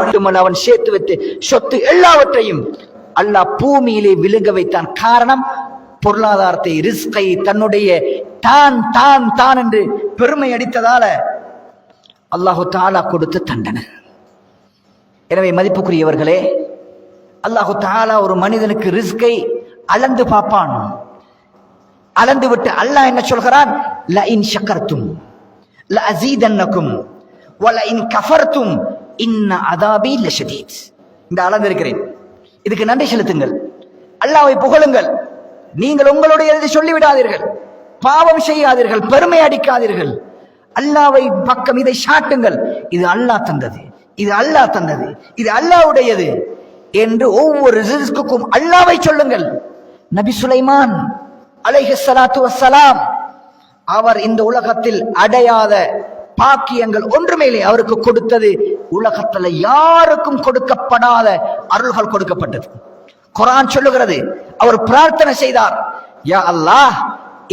மட்டுமல்ல அவன் சேர்த்து வைத்து சொத்து எல்லாவற்றையும் அல்லாஹ் பூமியிலே விழுங்க வைத்தான். காரணம் பொருளாதாரத்தை ரிஸ்கை தன்னுடைய தான் தான் தான் என்று பெருமை அடித்ததால அல்லாஹு தாலா கொடுத்து தண்டனை. எனவே மதிப்புக்குரியவர்களே அல்லாஹு தாலா ஒரு மனிதனுக்கு ரிஸ்கை அளந்து பார்ப்பான். அளந்து விட்டு அல்லாஹ் என்ன சொல்கிறான்? ல இன் சக்கர்த்தும் ல அசீதன்னக்கும் வல இன் கஃபர்த்தும் இன்ன அதாபி லஷதீத். இந்த அளந்திருக்கிறேன் இதுக்கு நன்றி செலுத்துங்கள். அல்லாவை புகழுங்கள். நீங்கள் உங்களுடைய இதை சொல்லிவிடாதீர்கள். பாவம் செய்யாதீர்கள். பெருமை அடிக்காதீர்கள். அல்லாவை பக்கம் இதை சாட்டுங்கள். இது அல்லாஹ் தந்தது. இது அல்லாஹ் தந்தது. இது அல்லாவுடையது என்று ஒவ்வொரு ரிஸ்க்குக்கும் அல்லாவை சொல்லுங்கள். நபி சுலைமான் அலைஹி ஸலாத்து வஸ்ஸலாம் அவர் இந்த உலகத்தில் அடையாத பாக்கியங்கள் ஒன்றுமேலே அவருக்கு கொடுத்தது. உலகத்துல யாருக்கும் கொடுக்கப்படாத அருள்கள் கொடுக்கப்பட்டது. குரான் சொல்லுகிறது அவர் பிரார்த்தனை செய்தார். யா அல்லாஹ்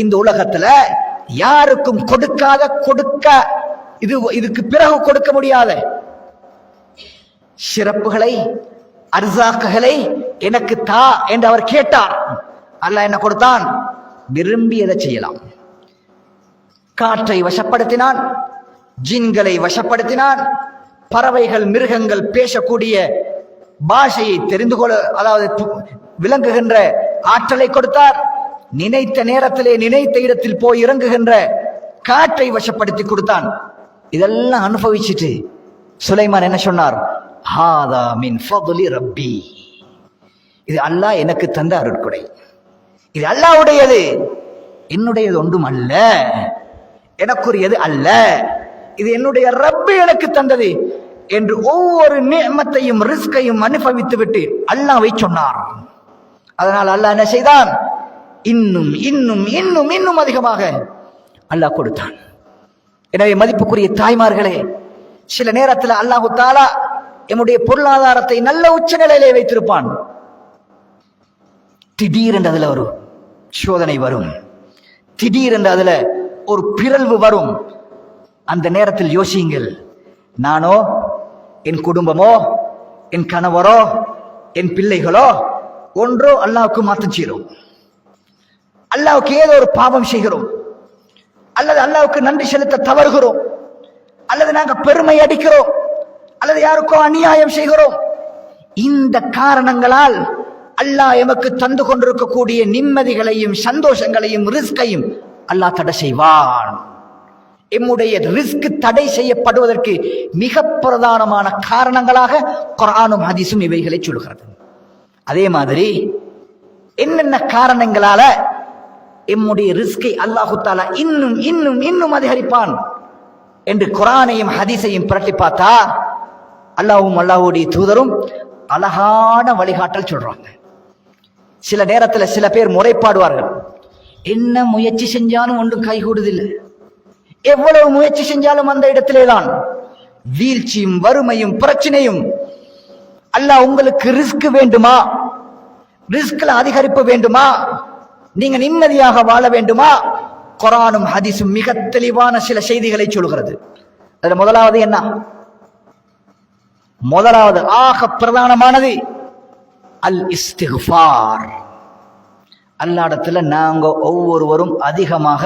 இந்த உலகத்துல யாருக்கும் கொடுக்காத கொடுக்க இது இதுக்கு பிறகு கொடுக்க முடியாத சிறப்புகளை அர்சாக்குகளை எனக்கு தா என்று அவர் கேட்டார். அல்ல என்ன கொடுத்தான்? விரும்பியதை செய்யலாம். காற்றை வசப்படுத்தினான். ஜின்களை வசப்படுத்தினான் பறவைகள் மிருகங்கள் பேசக்கூடிய பாஷையை தெரிந்து கொள்ள அதாவது விளங்குகின்ற ஆற்றலை கொடுத்தார். நினைத்த நேரத்திலே நினைத்த இடத்தில் போய் இறங்குகின்ற காற்றை வசப்படுத்தி கொடுத்தான். இதெல்லாம் அனுபவிச்சுட்டு சுலைமான் என்ன சொன்னார்? ஹாதா மின் ஃபதுலி ரப்பி. இது அல்லாஹ் எனக்கு தந்த அருட்கொடை. இது அல்லாஹ்வுடையது. என்னுடையது ஒன்றும் அல்ல. எனக்குரியது அல்ல. இது என்னுடைய ரப்பு எனக்கு தந்தது என்று ஒவ்வொரு நியமத்தையும் ரிஸ்கையும் அனுபவித்து விட்டு அல்லாவை சொன்னார். அதனால் அல்லாஹ் என்ன செய்தான்? இன்னும் இன்னும் இன்னும் இன்னும் அதிகமாக அல்லாஹ் கொடுத்தான். எனவே மதிப்புக்குரிய தாய்மார்களே சில நேரத்தில் அல்லாஹு தாலா எம்முடைய பொருளாதாரத்தை நல்ல உச்ச நிலையிலே வைத்திருப்பான். திடீரென்று அதுல ஒரு சோதனை வரும். திடீரென்று அதுல ஒரு பிறழ்வு வரும். அந்த நேரத்தில் யோசியுங்கள். நானோ என் குடும்பமோ என் கணவரோ என் பிள்ளைகளோ ஒன்றோ அல்லாவுக்கு மாற்றம் செய்கிறோம். அல்லாவுக்கு ஏதோ ஒரு பாவம் செய்கிறோம். அல்லது அல்லாவுக்கு நன்றி செலுத்த தவறுகிறோம். அல்லது நாங்கள் பெருமை அடிக்கிறோம். அல்லது யாருக்கோ அநியாயம் செய்கிறோம். இந்த காரணங்களால் அல்லாஹ் எமக்கு தந்து கொண்டிருக்கக்கூடிய நிம்மதிகளையும் சந்தோஷங்களையும் ரிஸ்கையும் அல்லாஹ் தடை செய்வான். எம்முடைய ரிஸ்க் தடை செய்யப்படுவதற்கு மிக பிரதானமான காரணங்களாக குரானும் ஹதீஸும் இவைகளை சொல்கிறது. அதே மாதிரி என்னென்ன காரணங்களால எம்முடைய ரிஸ்கை அல்லாஹு தாலா இன்னும் இன்னும் இன்னும் அதிகரிப்பான் என்று குரானையும் ஹதீஸையும் புரட்டி பார்த்தா அல்லாவும் அல்லாஹ்வுடைய தூதரும் அழகான வழிகாட்டல் சொல்றாங்க. சில நேரத்தில் சில பேர் முறைப்பாடுவார்கள். என்ன முயற்சி செஞ்சாலும் ஒன்றும் கைகூடுதில்லை. எவ்வளவு முயற்சி செஞ்சாலும் அந்த இடத்திலே தான் வீழ்ச்சியும் வறுமையும் பிரச்சனையும். அல்லாஹ் உங்களுக்கு ரிஸ்க் வேண்டுமா? ரிஸ்க்ல அதிகரிப்பு வேண்டுமா? நீங்க நிம்மதியாக வாழ வேண்டுமா? குரானும் ஹதீஸும் மிக தெளிவான சில செய்திகளை சொல்கிறது. அதுல முதலாவது என்ன? முதலாவது ஆக பிரதானமானது அல் இஸ்திகுஃபார் அல்லாடத்துல நாங்க ஒவ்வொருவரும் அதிகமாக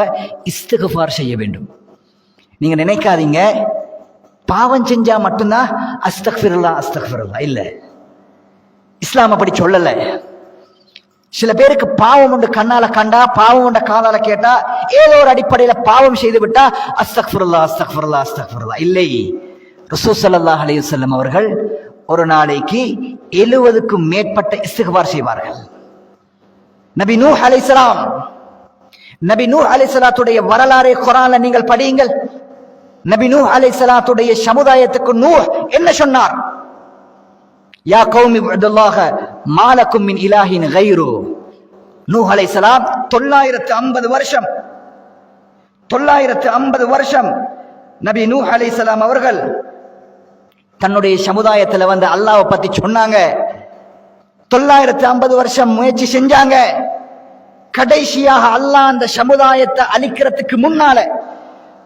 இஸ்திகுஃபார் செய்ய வேண்டும். நீங்க நினைக்காதீங்க. பாவம் செஞ்சா மட்டும்தான் அஸ்தக்ஃபிருல்லா அஸ்தக்ஃபிருல்லா. இல்லை. இஸ்லாம் அப்படி சொல்லலை. சில பேருக்கு பாவம் உண்டு கண்ணால கண்டா பாவம் உண்ட காதால கேட்டா ஏதோ ஒரு அடிப்படையில பாவம் செய்து விட்டா அஸ்தக்ஃபிருல்லா அஸ்தக்ஃபிருல்லா அஸ்தக்ஃபிருல்லா. இல்லை. ரசூ சல்லா அலையுசல்லம் அவர்கள் ஒரு நாளைக்கு எழுவதுக்கும் மேற்பட்ட இஸ்திக்பார் செய்வார்கள். நபி நூ அலைசலாம் நபி நூ அலைஹிஸ்ஸலாத்துடைய வரலாறை குர்ஆன்ல நீங்கள் படியுங்கள். நபி அலை சலாத்துடைய சமுதாயத்துக்கு நூ என்ன சொன்னார்? யா கௌமி இப்துல்லாஹ மாலக்கும் மின் இலாஹின் கைரு. அலை சலாம் தொள்ளாயிரத்து ஐம்பது வருஷம். தொள்ளாயிரத்து ஐம்பது வருஷம் நபி நூ அலை சலாம் அவர்கள் தன்னுடைய சமுதாயத்தில் வந்து அல்லாவை பத்தி சொன்னாங்க. தொள்ளாயிரத்து ஐம்பது வருஷம் முயற்சி செஞ்சாங்க. கடைசியாக அல்லாஹ் அந்த சமுதாயத்தை அழிக்கிறதுக்கு முன்னால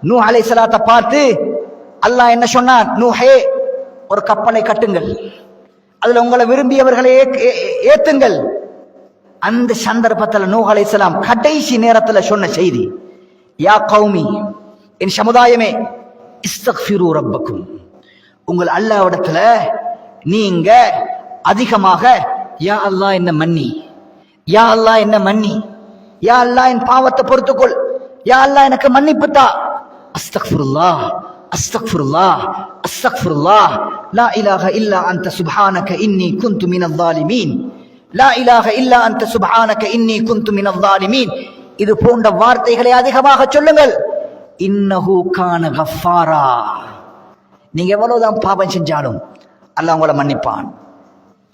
நூ அலைஹிஸ்ஸலாத்தை பார்த்து அல்லாஹ் என்ன சொன்னான்? நூஹே ஒரு கப்பலை கட்டுங்கள். அதுல உங்களை விரும்பியவர்களை ஏத்துங்கள். அந்த சந்தர்ப்பத்தில் நூ அலை சலாம் கடைசி நேரத்தில் சொன்ன செய்தி யா கௌமி என் சமுதாயமே இஸ்தக்ஃபிரு ரப்பக்கும். உங்கள் அல்லாவிடத்துல நீங்க அதிகமாக யா அல்லாஹ் என்ன மன்னி? யா அல்லாஹ் என்ன மன்னி? யா அல்லாஹ் என் பாவத்தை பொறுத்துக்கொள். யா அல்லாஹ் எனக்கு மன்னிப்புத்தா அஸ்தக்ஃபுருல்லா அஸ்தக்ஃபுருல்லா அஸ்தக்ஃபுருல்லா. லா இலாஹ இல்லா அந்த சுப்ஹானக இன்னி குந்து மினல் ஸாலிமீன். லா இலாஹ இல்லா அந்த சுப்ஹானக இன்னி குந்து மினல் ஸாலிமீன். இது போன்ற வார்த்தைகளை அதிகமாக சொல்லுங்கள். இன்னஹு கான கஃபாரா நீங்க எவ்வளவுதான் பாவம் செஞ்சாலும் அல்லாஹ் உங்களை மன்னிப்பான்.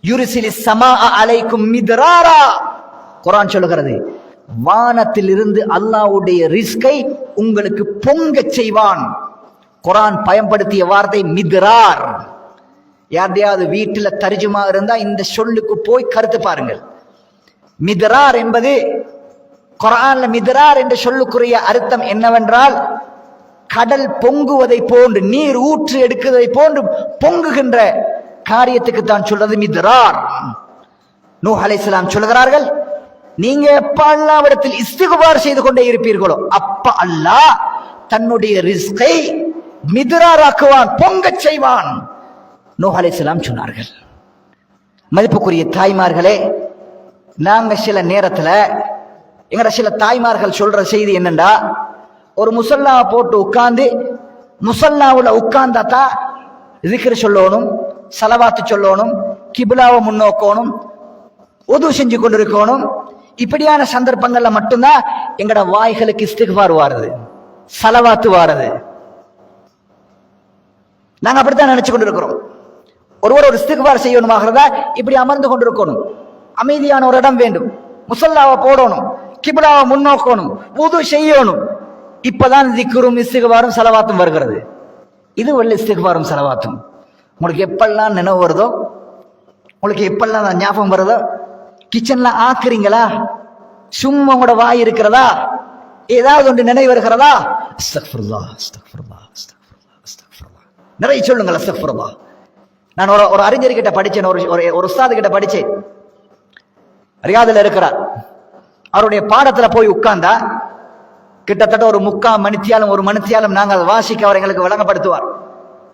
யுரிசிலி சமா அலைக்கும் மிதராரா. குரான் சொல்லுகிறது வானத்திலிருந்து அல்லாஹ்வுடைய ரிஸ்கை உங்களுக்கு பொங்கச் செய்வான். குரான் பயன்படுத்திய வார்த்தை மிதரார். யார்டையாவது வீட்டில் தரிஜுமா இருந்தா இந்த சொல்லுக்கு போய் கருத்து பாருங்கள். மிதரார் என்பது குரான்ல மிதரார் என்ற சொல்லுக்குரிய அர்த்தம் என்னவென்றால் கடல் பொங்குவதை போன்று நீர் ஊற்று எடுக்கிறதை போன்று பொங்குகின்ற காரியத்துக்கு தான் சொல்றது மிதரார். நூ அலைஹிஸ்ஸலாம் சொல்கிறார்கள் நீங்க எப்ப அல்லாவிடத்தில் இஸ்திகுபார் செய்து கொண்டே இருப்பீர்களோ அப்ப அல்லாஹ் தன்னுடைய ரிஸ்கை மிதுராராக்குவான் பொங்கச் செய்வான். நூ சொன்னார்கள். மதிப்புக்குரிய தாய்மார்களே நாங்க சில நேரத்துல எங்கட சில தாய்மார்கள் சொல்ற செய்தி என்னண்டா? ஒரு முசல்லாவை போட்டு உட்கார்ந்து முசல்லாவுல உட்கார்ந்தாத்தா இருக்கிற சொல்லணும் சலவாத்து சொல்லணும் கிபிலாவை முன்னோக்கணும் உதவு செஞ்சு கொண்டிருக்கணும் இப்படியான சந்தர்ப்பங்கள்ல மட்டும்தான் எங்கட வாய்களுக்கு இஸ்திக்பார் வாருது சலவாத்து வாருது. நாங்க அப்படித்தான் நினைச்சு கொண்டிருக்கிறோம். ஒருவர் ஒரு இஸ்திக்பார் செய்யணுமாகிறதா இப்படி அமர்ந்து கொண்டிருக்கணும். அமைதியான ஒரு இடம் வேண்டும். முசல்லாவை போடணும் கிபிலாவை முன்னோக்கணும் புது செய்யணும். இப்பதான் திக்குரும் இஸ்திக்பாரும் செலவாத்தும் வருகிறது. இது வெள்ள இஸ்திக்பாரும் செலவாத்தும். உங்களுக்கு எப்பெல்லாம் நினைவு வருதோ உங்களுக்கு எப்பெல்லாம் ஞாபகம் வருதோ கிச்சன்ல ஆக்குறீங்களா? சும்மா உங்களோட வாய் இருக்கிறதா? ஏதாவது ஒன்று நினைவு வருகிறதா? அஸ்தக்ஃபிருல்லாஹ், அஸ்தக்ஃபிருல்லாஹ், அஸ்தக்ஃபிருல்லாஹ், அஸ்தக்ஃபிருல்லாஹ். நிறைய சொல்லுங்கள் அஸ்தக்ஃபிருல்லாஹ். நான் ஒரு ஒரு அறிஞர்கிட்ட படிச்சேன் ஒரு ஒரு உஸ்தாது கிட்ட படிச்சேன். ரியாதில் இருக்கிறார். அவருடைய பாடத்தில் போய் உட்கார்ந்தா கிட்டத்தட்ட ஒரு முக்கா மணித்தியாலும் ஒரு மணித்தியாலும் நாங்கள் வாசிக்க அவர் எங்களுக்கு வழங்கப்படுத்துவார்.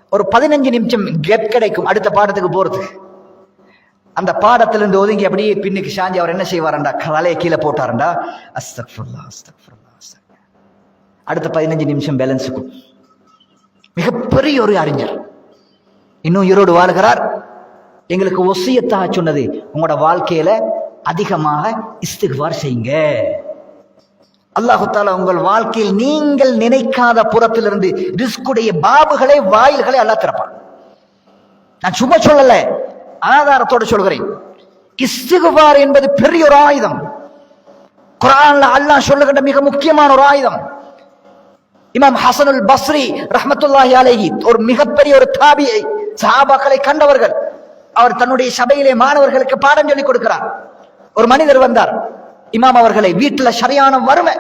ஒரு பதினஞ்சு நிமிஷம் கெப் கிடைக்கும் அடுத்த பாடத்துக்கு போகிறதுக்கு அந்த பாடத்திலிருந்து ஒதுங்கி அப்படியே பின்னுக்கு சாஞ்சி அவர் என்ன செய்வாரண்டா? தலையை கீழே போட்டாரண்டா? அஸ்தக்ஃபுல்லா அஸ்தக்ஃபுல்லா அஸ்தக் அடுத்த பதினஞ்சு நிமிஷம் பேலன்ஸுக்கும் மிகப்பெரிய ஒரு அறிஞர். இன்னும் ஈரோடு வாழ்கிறார். எங்களுக்கு ஒசியத்தாக சொன்னது உங்களோட வாழ்க்கையில அதிகமாக இஸ்திக்பார் செய்யுங்க. அல்லாஹால உங்கள் வாழ்க்கையில் நீங்கள் நினைக்காத புறத்திலிருந்து ரிஸ்குடைய பாபுகளை வாயில்களை அல்லா திறப்பான். நான் சும்மா சொல்லலை. ஆதாரத்தோடு சொல்கிறேன். இஸ்திகுபார் என்பது பெரிய ஒரு ஆயுதம். குரான்ல அல்லாஹ் சொல்லுகின்ற மிக முக்கியமான ஒரு ஆயுதம். இமாம் ஹசனுல் பஸ்ரி ரஹமத்துல்லாஹி அலைஹி ஒரு மிகப்பெரிய ஒரு தாபியை சஹாபாக்களை கண்டவர்கள். அவர் தன்னுடைய சபையிலே மாணவர்களுக்கு பாடம் சொல்லிக் கொடுக்கிறார். ஒரு மனிதர் வந்தார். இமாம் அவர்களை வீட்டுல சரியான வறுமை.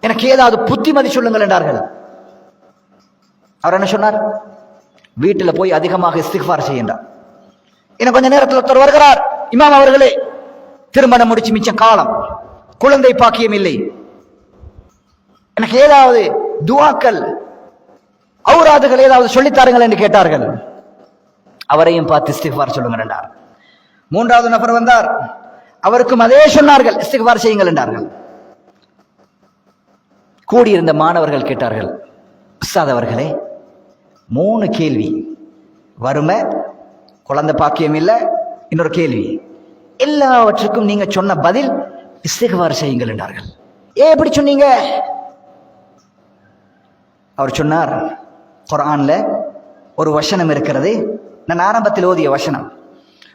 எனக்கு ஏதாவது புத்திமதி சொல்லுங்கள் என்றார்கள். அவர் என்ன சொன்னார்? வீட்டுல போய் அதிகமாக இஸ்திக்பார் செய்கின்றார். இன்னும் கொஞ்ச நேரத்தில் ஒருத்தர் வருகிறார். இமாம் அவர்களே திருமணம் முடிச்சு மிச்சம் காலம். குழந்தை பாக்கியம் இல்லை. எனக்கு ஏதாவது துவாக்கள் அவுராதுகள் ஏதாவது சொல்லித்தாருங்கள் என்று கேட்டார்கள். அவரையும் பார்த்து இஸ்திஃபார் சொல்லுங்கள் என்றார். மூன்றாவது நபர் வந்தார். அவருக்கும் அதே சொன்னார்கள் இஸ்திஃபார் செய்யுங்கள் என்றார்கள். கூடியிருந்த மாணவர்கள் கேட்டார்கள் உஸ்தாத் அவர்களே மூணு கேள்வி. வறுமை குழந்தை பாக்கியம் இல்லை இன்னொரு கேள்வி. எல்லாவற்றுக்கும் நீங்க சொன்ன பதில் இஸ்திக்பார் செய்யுங்கள் என்றார்கள். ஏன் எப்படி சொன்னீங்க? அவர் சொன்னார் குரான்ல ஒரு வசனம் இருக்கிறது. நான் ஆரம்பத்தில் ஓதிய வசனம்.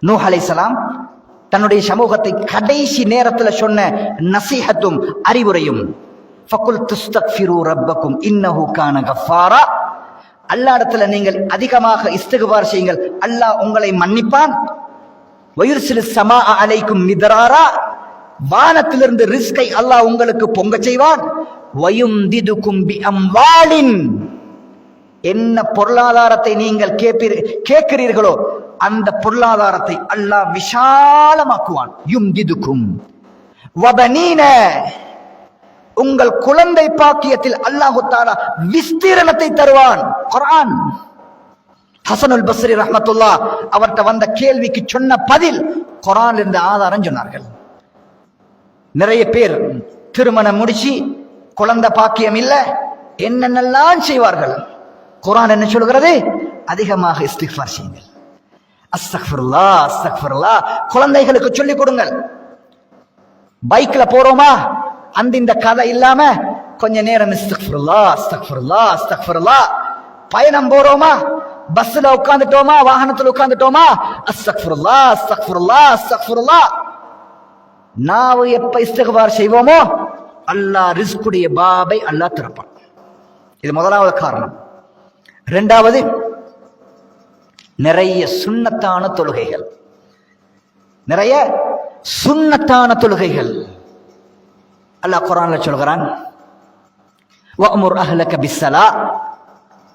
நூ அலைசலாம் தன்னுடைய சமூகத்தை கடைசி நேரத்தில் சொன்ன நசீஹத்தும் அறிவுரையும் ஃபகுல் துஸ்தக்ஃபிரு ரப்பக்கும் இன்னஹு கான கஃபாரா அல்லாஹ்விடத்துல நீங்கள் அதிகமாக இஸ்திக்பார் செய்யுங்கள். அல்லாஹ் உங்களை மன்னிப்பான். வயுர்சிலு சமா அலைக்கும் மிதராரா. வானத்திலிருந்து ரிஸ்கை அல்லாஹ் உங்களுக்கு பொங்க செய்வான். வயும் திதுக்கும் பி அம்வாலின். என்ன பொருளாதாரத்தை நீங்கள் கேட்பீர் கேட்கிறீர்களோ அந்த பொருளாதாரத்தை அல்லாஹ் விஷாலமாக்குவான். யும் திதுக்கும் வபனீன. உங்கள் குழந்தை பாக்கியத்தில் அல்லாஹு தாலா விஸ்தீரணத்தை தருவான். குரான் ஹசனுல் பஸ்ரி ரஹமத்துல்லா அவர்கிட்ட வந்த கேள்விக்கு சொன்ன பதில் குரான் இருந்த ஆதாரம் சொன்னார்கள். நிறைய பேர் திருமணம் முடிச்சு குழந்தை பாக்கியம் இல்ல என்னென்னலாம் செய்வார்கள்? குரான் என்ன சொல்கிறது அதிகமாக இஸ்திஃபார் செய்யுங்கள். அஸ்தக்ஃபர்லா அஸ்தக்ஃபர்லா குழந்தைகளுக்கு சொல்லிக் கொடுங்கள். பைக்ல போறோமா? அந்த இந்த கதை இல்லாம கொஞ்ச நேரம் இஸ்தக்ஃபிருல்லா அஸ்தக்ஃபிருல்லா அஸ்தக்ஃபிருல்லா பயணம் போறோமா? பஸ்ல உட்காந்துட்டோமா வாகனத்துல உட்காந்துட்டோமா அஸ்தக்ஃபிருல்லா அஸ்தக்ஃபிருல்லா அஸ்தக்ஃபிருல்லா. நாவு எப்ப இஸ்தகபார் செய்வோமோ அல்லாஹ் ரிஸ்குடைய பாபை அல்லாஹ் திறப்பான். இது முதலாவது காரணம். ரெண்டாவது நிறைய சுண்ணத்தான தொழுகைகள். நிறைய சுன்னத்தான தொழுகைகள். அல்லாஹ் குரான்ல சொல்கிறான் வஅமுர் அஹ்லக பிஸ்ஸலா.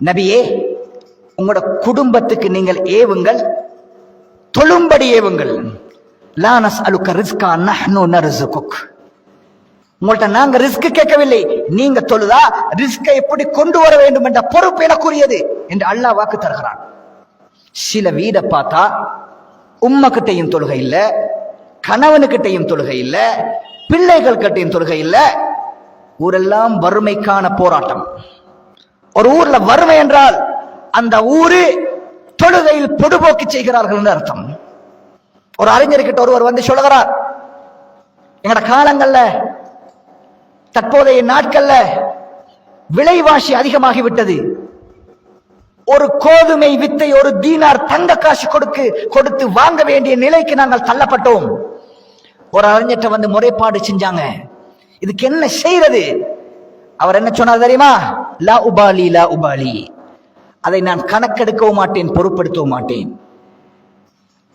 நபியே உங்களோட குடும்பத்துக்கு நீங்கள் ஏவுங்கள் தொழும்படி ஏவுங்கள். லானஸ் அலுக்க ரிஸ்கா நஹ்னு நர்சுகுக் உங்கள்ட்ட நாங்க ரிஸ்க் கேட்கவில்லை. நீங்க தொழுதா ரிஸ்கை எப்படி கொண்டு வர வேண்டும் என்ற பொறுப்பு எனக்குரியது என்று அல்லாஹ் வாக்கு தருகிறான். சில வீடை பார்த்தா உம்ம கிட்டையும் தொழுகை இல்லை கணவனுக்கிட்டையும் தொழுகை இல்லை பிள்ளைகள் கட்டின் தொழுகை ஊரெல்லாம் வறுமைக்கான போராட்டம். ஒரு ஊர்ல வறுமை என்றால் அந்த ஊரு தொழுகையில் பொடுபோக்கு செய்கிறார்கள் என்று அர்த்தம். ஒரு அறிஞர்கிட்ட ஒருவர் வந்து சொல்லுகிறார் எங்கட காலங்கள்ல தற்போதைய நாட்கள்ல விலைவாசி அதிகமாகி விட்டது ஒரு கோதுமை வித்தை ஒரு தீனார் தங்க காசு கொடுக்கு கொடுத்து வாங்க வேண்டிய நிலைக்கு நாங்கள் தள்ளப்பட்டோம். ஒரு அறிஞர்கிட்ட வந்து முறைப்பாடு செஞ்சாங்க. இதுக்கு என்ன செய்யறது அவர் என்ன சொன்னார் தெரியுமா? லா உபாலி லா உபாலி. அதை நான் கணக்கெடுக்கவும் மாட்டேன் பொருட்படுத்தவும் மாட்டேன்.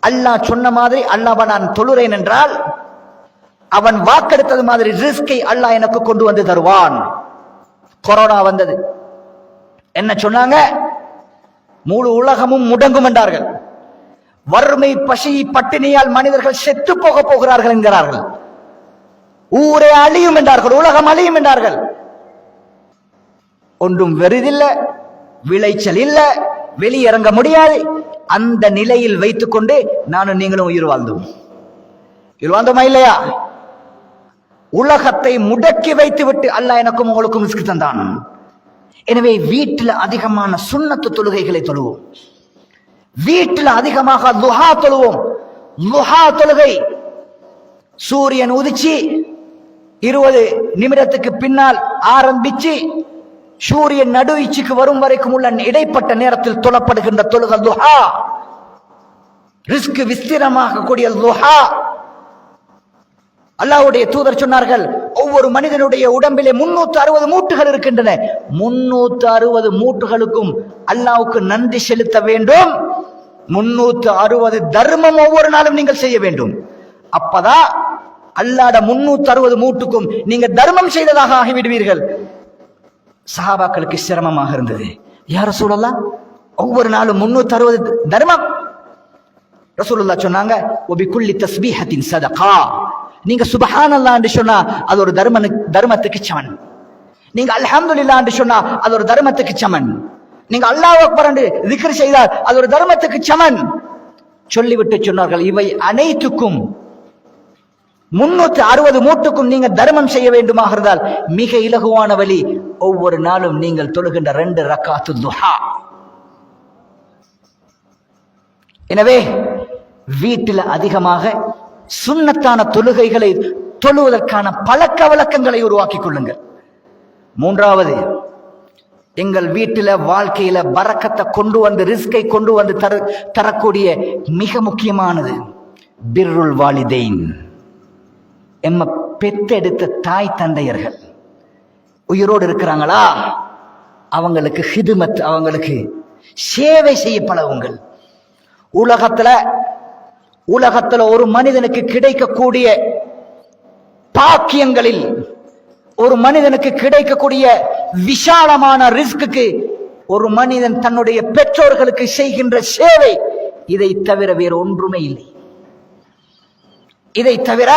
அல்லாஹ் சொன்ன மாதிரி அல்லாவை நான் தொழுறேன் என்றால் அவன் வாக்கெடுத்தது மாதிரி ரிஸ்கை அல்லாஹ் எனக்கு கொண்டு வந்து தருவான். கொரோனா வந்தது. என்ன சொன்னாங்க? முழு உலகமும் முடங்கும் என்றார்கள். வறுமை பசி பட்டினியால் மனிதர்கள் செத்து போக போகிறார்கள் என்கிறார்கள். ஊரே அழியும் என்றார்கள் உலகம் அழியும் என்றார்கள். ஒன்றும் வெறிதில்லை விளைச்சல் இல்ல வெளியிறங்க முடியாது. அந்த நிலையில் வைத்துக்கொண்டு நானும் நீங்களும் உயிர் வாழ்ந்தோம். உயிர் வாழ்ந்தோமா இல்லையா? உலகத்தை முடக்கி வைத்து விட்டு அல்லாஹ் எனக்கும் உங்களுக்கும் ரிஸ்க் தந்தான் எனவே வீட்டில் அதிகமான சுண்ணத்து தொழுகைகளை தொழுவோம். வீட்டில் அதிகமாக துஹா தொழுவோம். லுஹா தொழுகை சூரியன் உதிச்சு இருபது நிமிடத்துக்கு பின்னால் ஆரம்பிச்சு சூரியன் நடுவீச்சுக்கு வரும் வரைக்கும் உள்ள இடைப்பட்ட நேரத்தில் தொழப்படுகின்ற தொழுக லுஹா. ரிஸ்க் விஸ்திரமாக கூடிய லுஹா. அல்லாஹ்வுடைய தூதர் சொன்னார்கள் ஒவ்வொரு மனிதனுடைய உடம்பிலே முன்னூத்தி அறுபது மூட்டுகள் இருக்கின்றன. முன்னூத்தி அறுபது மூட்டுகளுக்கும் அல்லாவுக்கு நன்றி செலுத்த வேண்டும். முன்னூத்து அறுபது தர்மம் ஒவ்வொரு நாளும் நீங்கள் செய்ய வேண்டும். அப்பதான் அல்லாட முன்னூத்தி அறுபது மூட்டுக்கும் நீங்க தர்மம் செய்ததாக ஆகிவிடுவீர்கள். சஹாபாக்களுக்கு சிரமமாக இருந்தது. யார சூழலாம் ஒவ்வொரு நாளும் முன்னூத்தி அறுபது தர்மம். ரசூலுல்லா சொன்னாங்க ஒபி குள்ளி தஸ்பீஹத்தின் சதகா. நீங்க சுபஹானல்லான்னு சொன்னா அது ஒரு தர்ம தர்மத்துக்கு சமன். நீங்க அல்ஹம்துல்லான்னு சொன்னா அது ஒரு தர்மத்துக்கு சமன். நீங்க அல்லாஹ் அக்பர் என்று திக்ர் செய்தால் அது ஒரு தர்மத்துக்கு சமன். சொல்லிவிட்டு சொன்னார்கள் இவை அனைத்துக்கும் முன்னூத்தி அறுபது மூட்டுக்கும் நீங்க தர்மம் செய்ய வேண்டுமாக இருந்தால் மிக இலகுவான வழி ஒவ்வொரு நாளும் நீங்கள் தொழுகின்ற ரெண்டு ரக்காத்து துஹா. எனவே வீட்டில் அதிகமாக சுண்ணத்தான தொழுகைகளை தொழுவதற்கான பழக்க வழக்கங்களை உருவாக்கிக் கொள்ளுங்கள். மூன்றாவது எங்கள் வீட்டில் வாழ்க்கையில பறக்கத்தை கொண்டு வந்து ரிஸ்கை கொண்டு வந்து தர தரக்கூடிய மிக முக்கியமானது பிர்ருல் வாலிதெயின் எம்ம பெத்தெடுத்த தாய் தந்தையர்கள். உயிரோடு இருக்கிறாங்களா? அவங்களுக்கு ஹிதுமத் அவங்களுக்கு சேவை செய்ய பழகுங்கள். உலகத்துல உலகத்துல ஒரு மனிதனுக்கு கிடைக்கக்கூடிய பாக்கியங்களில் ஒரு மனிதனுக்கு கிடைக்கக்கூடிய விஷாலமான ரிஸ்க்கு ஒரு மனிதன் தன்னுடைய பெற்றோர்களுக்கு செய்கின்ற சேவை இதை தவிர வேற ஒன்றுமே இல்லை. இதை தவிர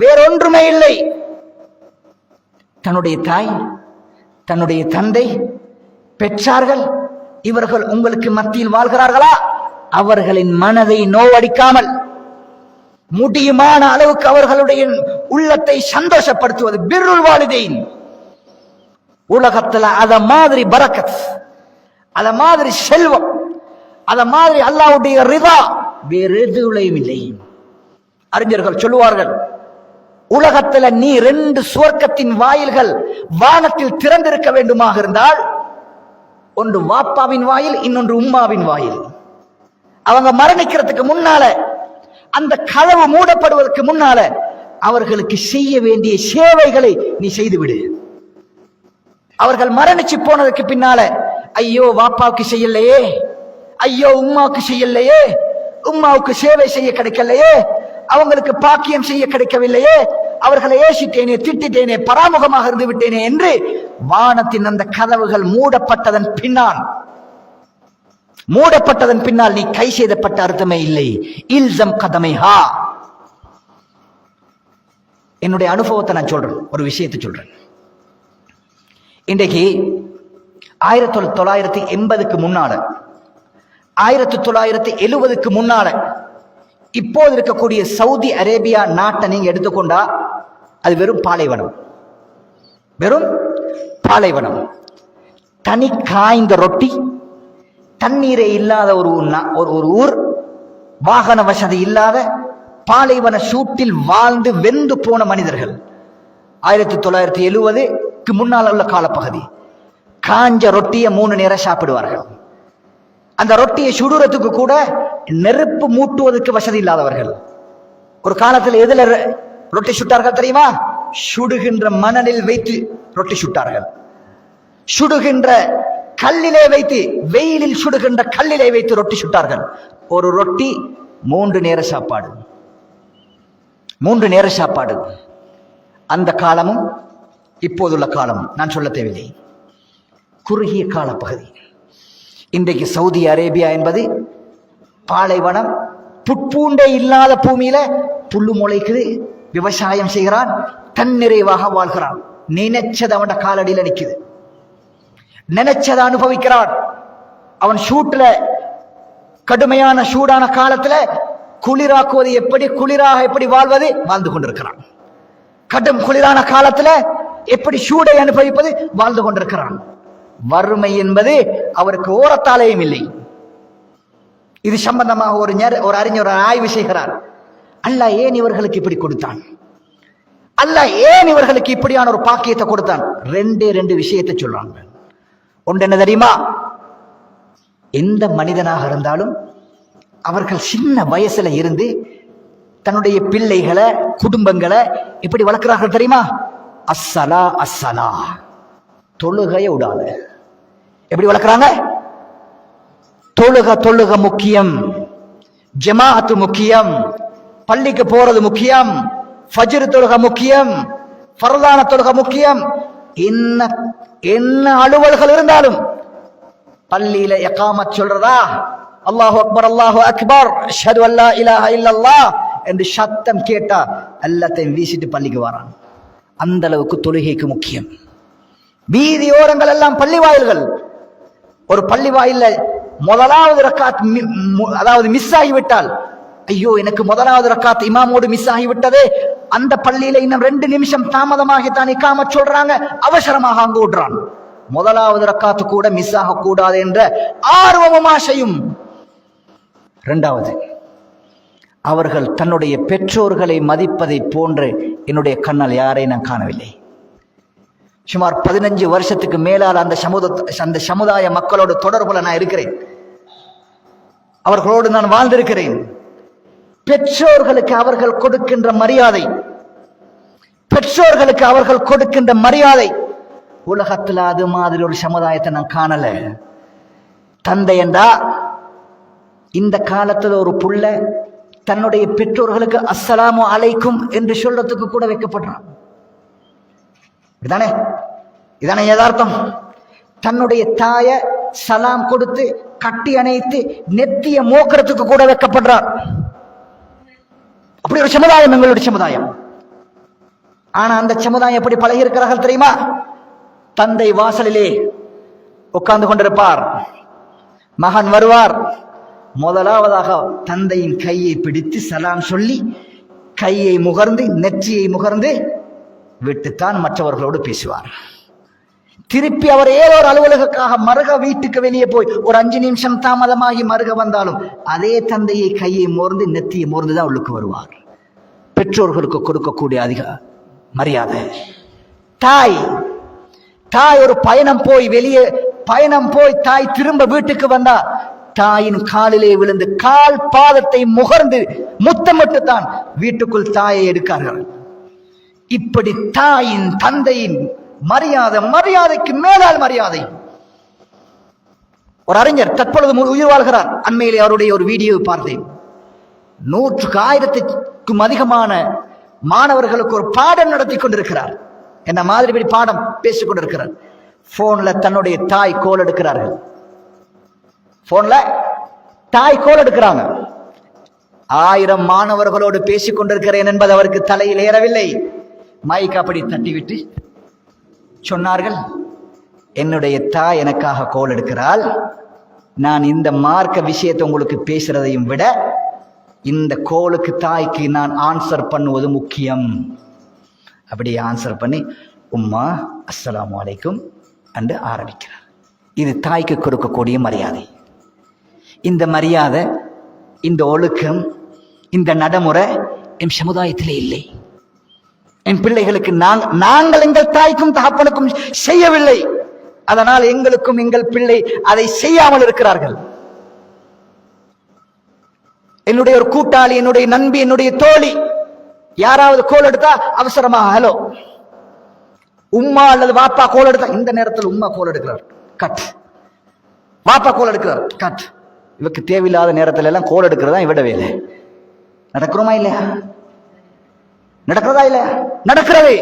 வேறொன்றுமே இல்லை. தன்னுடைய தாய் தன்னுடைய தந்தை பெற்றார்கள் இவர்கள் உங்களுக்கு மத்தியில் வாழ்கிறார்களா? அவர்களின் மனதை நோவடிக்காமல் முடியுமான அளவுக்கு அவர்களுடைய உள்ளத்தை சந்தோஷப்படுத்துவது பிருள் வாலிதேன் உலகத்துல அத மாதிரி பரக்கத் அத மாதிரி செல்வம் அத மாதிரி அல்லாவுடைய ரிதா வேறு எதுவுலையும் இல்லை. அறிஞர்கள் சொல்லுவார்கள் உலகத்துல நீ ரெண்டு சுவர்க்கத்தின் வாயில்கள் வானத்தில் திறந்திருக்க வேண்டுமாக இருந்தால் ஒன்று வாப்பாவின் வாயில் இன்னொன்று உம்மாவின் வாயில். அவங்க மரணிக்கிறதுக்கு முன்னால அந்த கதவு மூடப்படுவதற்கு முன்னால அவர்களுக்கு செய்ய வேண்டிய சேவைகளை நீ செய்துவிடு. அவர்கள் மரணிச்சு போனதுக்கு பின்னால ஐயோ வாப்பாவுக்கு செய்யலையே. ஐயோ உம்மாவுக்கு செய்யலையே. உம்மாவுக்கு சேவை செய்ய கிடைக்கலையே. அவங்களுக்கு பாக்கியம் செய்ய கிடைக்கவில்லையே. அவர்களை ஏசிட்டேனே திட்டிட்டேனே பராமுகமாக இருந்து விட்டேனே என்று வானத்தின் அந்த கதவுகள் மூடப்பட்டதன் பின்னால் மூடப்பட்டதன் பின்னால் நீ கை செய்தப்பட்ட அர்த்தமே இல்லை. இல்சம் கதமை ஹா. என்னுடைய அனுபவத்தை நான் சொல்றேன் ஒரு விஷயத்தை சொல்றேன். இன்றைக்கு ஆயிரத்தி தொள்ளாயிரத்தி எண்பதுக்கு முன்னால ஆயிரத்தி தொள்ளாயிரத்தி எழுபதுக்கு முன்னால இப்போது இருக்கக்கூடிய சவுதி அரேபியா நாட்டை நீங்க எடுத்துக்கொண்டா அது வெறும் பாலைவனம். வெறும் பாலைவனம். தனி காய்ந்த ரொட்டி தண்ணீரே இல்லாத ஒரு நா- ஒரு ஒரு ஊர் வாகன வசதி இல்லாத பாலைவன சூட்டில் வாழ்ந்து வெந்து போன மனிதர்கள். ஆயிரத்தி தொள்ளாயிரத்தி எழுபது முன்னால் உள்ள காலப்பகுதி. காஞ்ச ரொட்டியை மூணு நேரம் சாப்பிடுவார்கள். அந்த ரொட்டியை சுடுறதுக்கு கூட நெருப்பு மூட்டுவதற்கு வசதி இல்லாதவர்கள். ஒரு காலத்தில் எதில் ரொட்டி சுட்டார்கள் தெரியுமா? சுடுகின்ற மணலில் வைத்து ரொட்டி சுட்டார்கள். சுடுகின்ற கல்லிலே வைத்து வெயிலில் சுடுகின்ற கல்லிலே வைத்து ரொட்டி சுட்டார்கள். ஒரு ரொட்டி மூன்று நேர சாப்பாடு. மூன்று நேர சாப்பாடு. அந்த காலமும் இப்போதுள்ள காலம் நான் சொல்ல தேவையில்லை. குறுகிய கால பகுதி. இன்றைக்கு சவுதி அரேபியா என்பது பாலைவனம் புட்பூண்டே இல்லாத பூமியில புல்லு முளைக்குது விவசாயம் செய்கிறான் தன்னிறைவாக வாழ்கிறான். நினைச்சது அவன காலடியில் நிற்குது நினைச்சதை அனுபவிக்கிறான். அவன் சூட்டில் கடுமையான சூடான காலத்தில் குளிராக்குவது எப்படி குளிராக எப்படி வாழ்வது வாழ்ந்து கொண்டிருக்கிறான். கடும் குளிரான காலத்தில் எப்படி சூடை அனுபவிப்பது? வாழ்ந்து கொண்டிருக்கிறான். வறுமை என்பது அவருக்கு ஓரத்தாலேயும் இல்லை. இது சம்பந்தமாக ஒரு ஞர்- ஒரு அறிஞர் ஆய்வு செய்கிறார். அல்ல ஏன் இவர்களுக்கு இப்படி கொடுத்தான்? அல்ல ஏன் இவர்களுக்கு இப்படியான ஒரு பாக்கியத்தை கொடுத்தான்? ரெண்டே ரெண்டு விஷயத்தை சொல்றாங்க. ஒன்று என்ன தெரியுமா? எந்த மனிதனாக இருந்தாலும் அவர்கள் சின்ன வயசுல இருந்து தன்னுடைய பிள்ளைகளை குடும்பங்களை எப்படி வளர்க்கிறார்கள் தெரியுமா? அஸ்ஸலா அஸ்ஸலா. தொழுகைய விடாது. எப்படி வளர்க்குறாங்க? தொழுக தொழுக முக்கியம். ஜமாஅத்து முக்கியம். பள்ளிக்கு போறது முக்கியம். ஃபஜ்ரு தொழுக முக்கியம். ஃபர்தான தொழுக முக்கியம். என்ன என்ன அலுவல்கள் இருந்தாலும் பள்ளியில எகாமத் சொல்றதா? அல்லாஹு அக்பர் அல்லாஹு அக்பர். ஷது அல்லா இலாஹ இல்லல்லா என்று சத்தம் கேட்டா எல்லாத்தையும் வீசிட்டு பள்ளிக்கு வரான் அந்த அளவுக்கு தொழுகைக்கு முக்கியம். வீதியோரங்கள் எல்லாம் பள்ளி வாயில்கள். ஒரு பள்ளி வாயில முதலாவது ரக்காத் மி- அதாவது மிஸ் ஆகிவிட்டால் ஐயோ எனக்கு முதலாவது ரக்காத் இமாமோடு மிஸ் ஆகிவிட்டதே. அந்த பள்ளியில இன்னும் ரெண்டு நிமிஷம் தாமதமாகித்தான் இக்காம சொல்றாங்க. அவசரமாக அங்கு விடுறான் முதலாவது ரக்காத்து கூட மிஸ் ஆகக்கூடாது என்ற ஆர்வமும் ஆசையும். இரண்டாவது அவர்கள் தன்னுடைய பெற்றோர்களை மதிப்பதை போன்று என்னுடைய கண்ணால் யாரை நான் காணவில்லை. சுமார் பதினஞ்சு வருஷத்துக்கு மேலால் அந்த சமுத அந்த சமுதாய மக்களோட தொடர்புல நான் இருக்கிறேன். அவர்களோடு நான் வாழ்ந்திருக்கிறேன். பெற்றோர்களுக்கு அவர்கள் கொடுக்கின்ற மரியாதை பெற்றோர்களுக்கு அவர்கள் கொடுக்கின்ற மரியாதை உலகத்தில் அது மாதிரி ஒரு சமுதாயத்தை நான் காணல. தந்தை என்றா இந்த காலத்தில் ஒரு புள்ள தன்னுடைய பெற்றோர்களுக்கு அஸ்ஸலாமு அலைக்கும் என்று சொல்றதுக்கு கூட வைக்கப்படுறான் இதானே? இதானே யதார்த்தம்? தன்னுடைய தாய சலாம் கொடுத்து கட்டி அணைத்து நெத்திய மோக்கிறதுக்கு கூட வைக்கப்படுறார் அப்படி ஒரு சமுதாயம் எங்களுடைய சமுதாயம். ஆனா அந்த சமுதாயம் எப்படி பழகி இருக்கிறார்கள் தெரியுமா? தந்தை வாசலிலே உட்கார்ந்து கொண்டிருப்பார். மகன் வருவார். முதலாவதாக தந்தையின் கையை பிடித்து சலாம் சொல்லி கையை முகர்ந்து நெற்றியை முகர்ந்து விட்டுத்தான் மற்றவர்களோடு பேசுவார். திருப்பி அவர் ஏதோ ஒரு அலுவலகக்காக மருக வீட்டுக்கு வெளியே போய் ஒரு அஞ்சு நிமிஷம் தாமதமாகி மருக வந்தாலும் அதே தந்தையை கையை மோர்ந்து நெத்தியை மோர்ந்து தான் உள்ளுக்கு வருவார். பெற்றோர்களுக்கு கொடுக்கக்கூடிய அதிக மரியாதை. தாய் தாய் ஒரு பயணம் போய் வெளியே பயணம் போய் தாய் திரும்ப வீட்டுக்கு வந்தா தாயின் காலிலே விழுந்து கால் பாதத்தை முகர்ந்து முத்தமிட்டு தான் வீட்டுக்குள் தாயை எடுக்கார்கள். இப்படி தாயின் தந்தையின் மரியாதை மரியாதைக்கு மேலால் மரியாதை. ஒரு அறிஞர் தற்பொழுது உயிர் வாழ்கிறார். அண்மையிலே அவருடைய ஒரு வீடியோ பார்த்தேன். நூற்றுக்கு ஆயிரத்துக்கும் அதிகமான மாணவர்களுக்கு ஒரு பாடம் நடத்தி கொண்டிருக்கிறார். என்ன மாதிரி பாடம் பேசிக் கொண்டிருக்கிறார். போன்ல தன்னுடைய தாய் கோல் எடுக்கிறார்கள். போன்ல தாய் கோல் எடுக்கிறாங்க. ஆயிரம் மாணவர்களோடு பேசிக் கொண்டிருக்கிறேன் என்பது அவருக்கு தலையில் ஏறவில்லை. மைக் அப்படி தட்டிவிட்டு சொன்னார்கள் என்னுடைய தாய் எனக்காக கோல் எடுக்கிறாள். நான் இந்த மார்க்க விஷயத்தை உங்களுக்கு பேசுறதையும் விட இந்த கோலுக்கு தாய்க்கு நான் ஆன்சர் பண்ணுவது முக்கியம். அப்படி ஆன்சர் பண்ணி உம்மா அஸ்ஸலாமு அலைக்கும் என்று ஆரம்பிக்கிறார். இது தாய்க்கு கொடுக்கக்கூடிய மரியாதை. இந்த மரியாதை இந்த ஒழுக்கம் இந்த நடைமுறை என் சமுதாயத்திலே இல்லை. என் பிள்ளைகளுக்கு நாங்கள் எங்கள் தாய்க்கும் தகப்பனுக்கும் செய்யவில்லை. அதனால் எங்களுக்கும் எங்கள் பிள்ளை அதை செய்யாமல் இருக்கிறார்கள். என்னுடைய ஒரு கூட்டாளி என்னுடைய நண்பி என்னுடைய தோழி யாராவது கோல் எடுத்தா அவசரமாக ஹலோ உம்மா அல்லது வாப்பா கோல் எடுத்தா? இந்த நேரத்தில் உம்மா கோல் எடுக்கிறார். கட். வாப்பா கோல் எடுக்கிறார். கட். இவக்கு தேவையில்லாத நேரத்துல எல்லாம் கோல் எடுக்கிறதா இவட வேலை. நடக்கிறோமா இல்லையா? நடக்கிறதா இல்லையா? நடக்கிறது.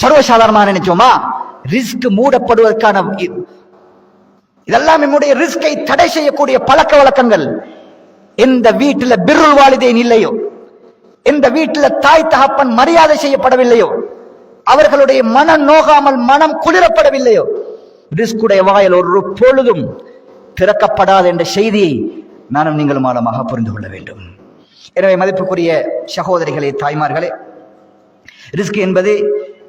சர்வசாதாரணமா நினைச்சோமா? ரிஸ்க் மூடப்படுவதற்கான இதெல்லாம் என்னுடைய ரிஸ்கை தடை செய்யக்கூடிய பழக்க வழக்கங்கள். எந்த வீட்டுல பிருள் வாலிதேன் இல்லையோ எந்த வீட்டுல தாய் தகப்பன் மரியாதை செய்யப்படவில்லையோ அவர்களுடைய மனம் நோகாமல் மனம் குளிரப்படவில்லையோ ரிஸ்குடைய வாயில் ஒரு பொழுதும் திறக்கப்படாது என்ற செய்தியை நானும் நீங்களும் மூலமாக புரிந்து கொள்ள வேண்டும். எனவே மதிப்புக்குரிய சகோதரிகளே தாய்மார்களே ரிஸ்க் என்பது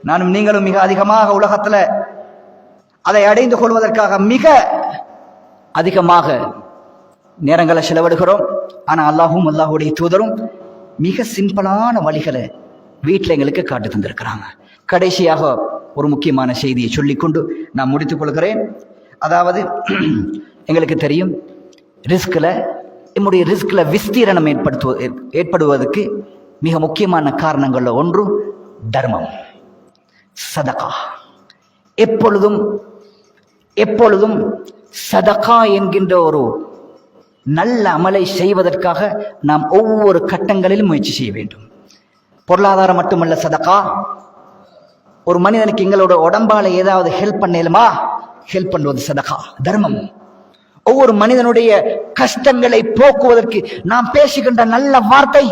நானும் நீங்களும் மிக அதிகமாக உலகத்தில் அதை அடைந்து கொள்வதற்காக மிக அதிகமாக நேரங்களை செலவிடுகிறோம். ஆனால் அல்லாஹும் அல்லாஹுடைய தூதரும் மிக சிம்பிளான வழிகளை வீட்டில் எங்களுக்கு காட்டு தந்திருக்கிறாங்க. கடைசியாக ஒரு முக்கியமான செய்தியை சொல்லிக்கொண்டு நான் முடித்துக் கொள்கிறேன். அதாவது எங்களுக்கு தெரியும். ரிஸ்கில் நம்முடைய ரிஸ்கில் விஸ்தீரணம் ஏற்படுத்துவ ஏற்படுவதற்கு மிக முக்கியமான காரணங்களில் ஒன்று தர்மம். சதகா. எப்பொழுதும் எப்பொழுதும் சதகா என்கின்ற ஒரு நல்ல அமலை செய்வதற்காக நாம் ஒவ்வொரு கட்டங்களிலும் முயற்சி செய்ய வேண்டும். பொருளாதாரம் மட்டுமல்ல சதகா. ஒரு மனிதனுக்கு எங்களோட உடம்பால ஏதாவது ஹெல்ப் பண்ணலுமா? ஹெல்ப் பண்ணுவது சதகா தர்மம். ஒவ்வொரு மனிதனுடைய கஷ்டங்களை போக்குவதற்கு நாம் பேசுகின்ற நல்ல வார்த்தை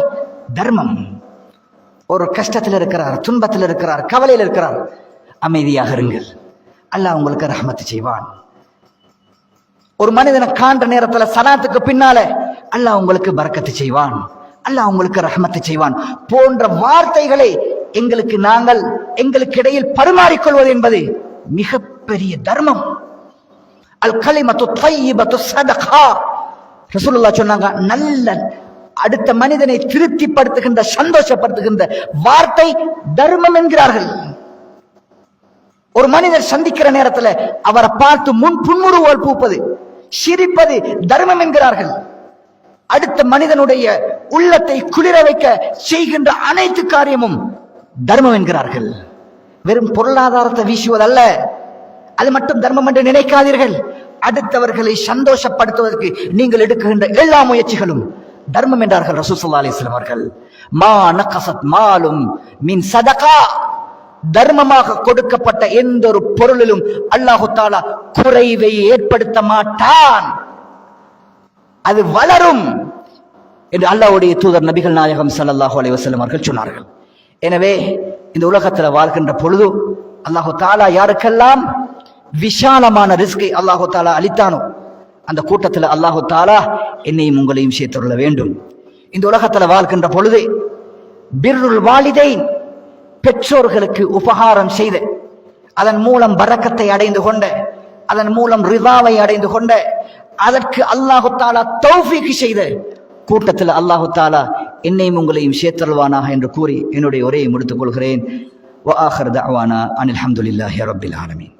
தர்மம். ஒரு கஷ்டத்தில் இருக்கிறார் துன்பத்தில் இருக்கிறார் கவலையில் இருக்கிறார் அமைதியாக இருங்கள். அல்லாஹ் உங்களுக்கு ரஹமத்து செய்வான். ஒரு மனிதனை காண்ற நேரத்துல சலாத்துக்கு பின்னால அல்லாஹ் உங்களுக்கு பறக்கத்து செய்வான். அல்லாஹ் உங்களுக்கு ரஹமத்து செய்வான். போன்ற வார்த்தைகளை எங்களுக்கு நாங்கள் எங்களுக்கு இடையில் பரிமாறிக்கொள்வது என்பது மிகப்பெரிய தர்மம். அல் கலிமத்து தையிபத்து சதகா. ரசூலுல்லா சொன்னாங்க நல்ல அடுத்த மனிதனை திருப்திப்படுத்துகின்ற சந்தோஷப்படுத்துகின்ற வார்த்தை தர்மம் என்கிறார்கள். ஒரு மனிதர் சந்திக்கிற நேரத்துல அவரை பார்த்து முன் புன்முறுவோல் பூப்பது சிரிப்பது தர்மம் என்கிறார்கள். அடுத்த மனிதனுடைய உள்ளத்தை குளிர வைக்க செய்கின்ற அனைத்து காரியமும் தர்மம் என்கிறார்கள். வெறும் பொருளாதாரத்தை வீசுவதல்ல. அது மட்டும் தர்மம் என்று நினைக்காதீர்கள். அடுத்தவர்களை சந்தோஷப்படுத்துவதற்கு நீங்கள் எடுக்கின்ற எல்லா முயற்சிகளும் தர்மம் என்றார்கள் ரசூசல்லா அலிஸ்லாம் அவர்கள். மா நகசத் மாலும் மீன் சதகா. தர்மமாக கொடுக்கப்பட்ட எந்த ஒரு பொருளிலும் அல்லாஹு தாலா குறைவை ஏற்படுத்த மாட்டான். அது வளரும் என்று அல்லாவுடைய தூதர் நபிகள் நாயகம் ஸல்லல்லாஹு அலைஹி அவர்கள் சொன்னார்கள். எனவே இந்த உலகத்தில் வாழ்கின்ற பொழுது அல்லாஹு தாலா யாருக்கெல்லாம் விஷாலமான ரிஸ்கை அல்லாஹு தாலா அளித்தானோ? அந்த கூட்டத்தில் அல்லாஹு தாலா என்னையும் உங்களையும் சேர்த்துள்ள வேண்டும். இந்த உலகத்தில் வாழ்கின்ற பொழுது பிர்ருல் வாலிதை பெற்றோர்களுக்கு உபகாரம் செய்து அதன் மூலம் வரக்கத்தை அடைந்து கொண்ட அதன் மூலம் ரிதாவை அடைந்து கொண்ட அதற்கு அல்லாஹு தாலா தௌஃபிக்கு செய்த கூட்டத்தில் அல்லாஹு தாலா என்னையும் உங்களையும் சேர்த்தல்வானாக என்று கூறி என்னுடைய உரையை முடித்துக் கொள்கிறேன். அனில் அஹமதுல்லாஹி ரபில் ஆலமின்.